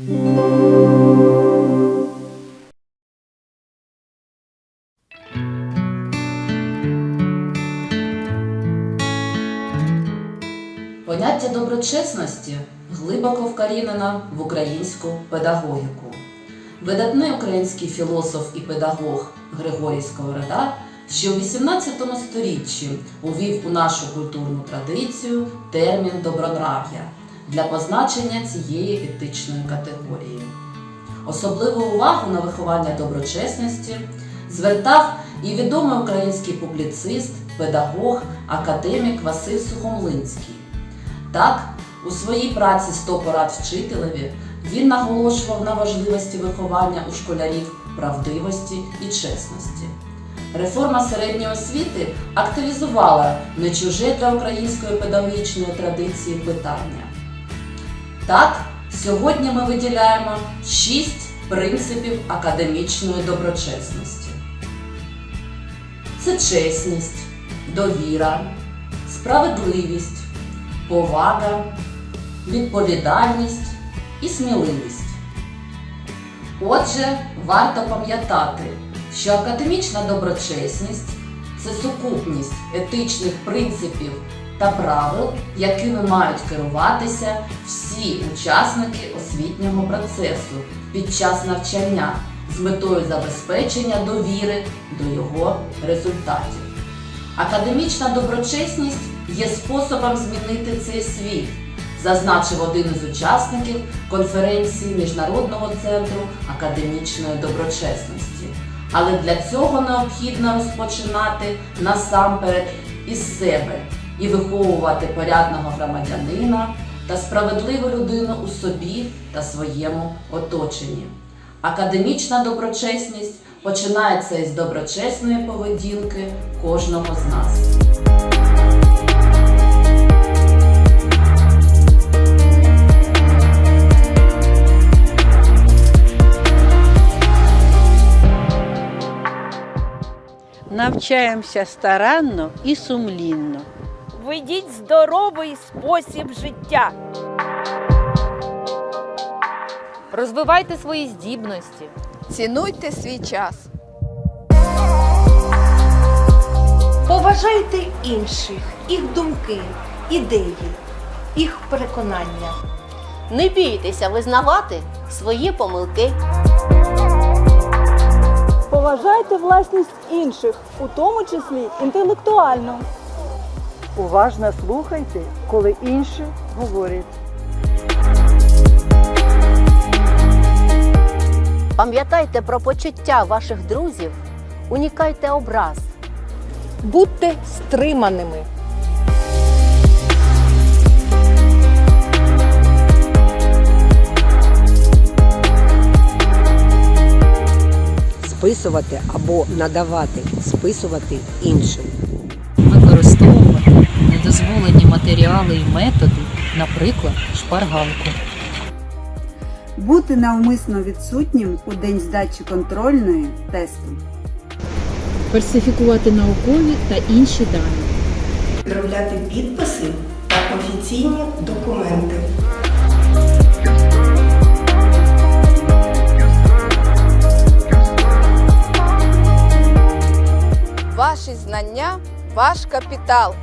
Поняття доброчесності глибоко вкорінено в українську педагогіку. Видатний український філософ і педагог Григорій Сковорода ще у 18 сторіччі увів у нашу культурну традицію термін добронрав'я для позначення цієї етичної категорії. Особливу увагу на виховання доброчесності звертав і відомий український публіцист, педагог, академік Василь Сухомлинський. Так, у своїй праці «100 порад вчителеві він наголошував на важливості виховання у школярів правдивості і чесності. Реформа середньої освіти активізувала не чуже для української педагогічної традиції питання. Так, сьогодні ми виділяємо шість принципів академічної доброчесності. Це чесність, довіра, справедливість, повага, відповідальність і сміливість. Отже, варто пам'ятати, що академічна доброчесність це сукупність етичних принципів та правил, якими мають керуватися всі учасники освітнього процесу під час навчання з метою забезпечення довіри до його результатів. Академічна доброчесність є способом змінити цей світ, зазначив один із учасників конференції Міжнародного центру академічної доброчесності. Але для цього необхідно розпочинати насамперед із себе і виховувати порядного громадянина та справедливу людину у собі та своєму оточенні. Академічна доброчесність починається із доброчесної поведінки кожного з нас. Навчаємося старанно і сумлінно. Ведіть здоровий спосіб життя. Розвивайте свої здібності. Цінуйте свій час. Поважайте інших, їх думки, ідеї, їх переконання. Не бійтеся визнавати свої помилки. Поважайте власність інших, у тому числі інтелектуальну. Уважно слухайте, коли інші говорять. Пам'ятайте про почуття ваших друзів, унікайте образ. Будьте стриманими. списувати або надавати, списувати іншим. Недозволені і методи, наприклад, шпаргалку. Бути навмисно відсутнім у день здачі контрольної тесту. фальсифікувати наукові та інші дані. Підробляти підписи та офіційні документи. Ваші знання ваш капітал.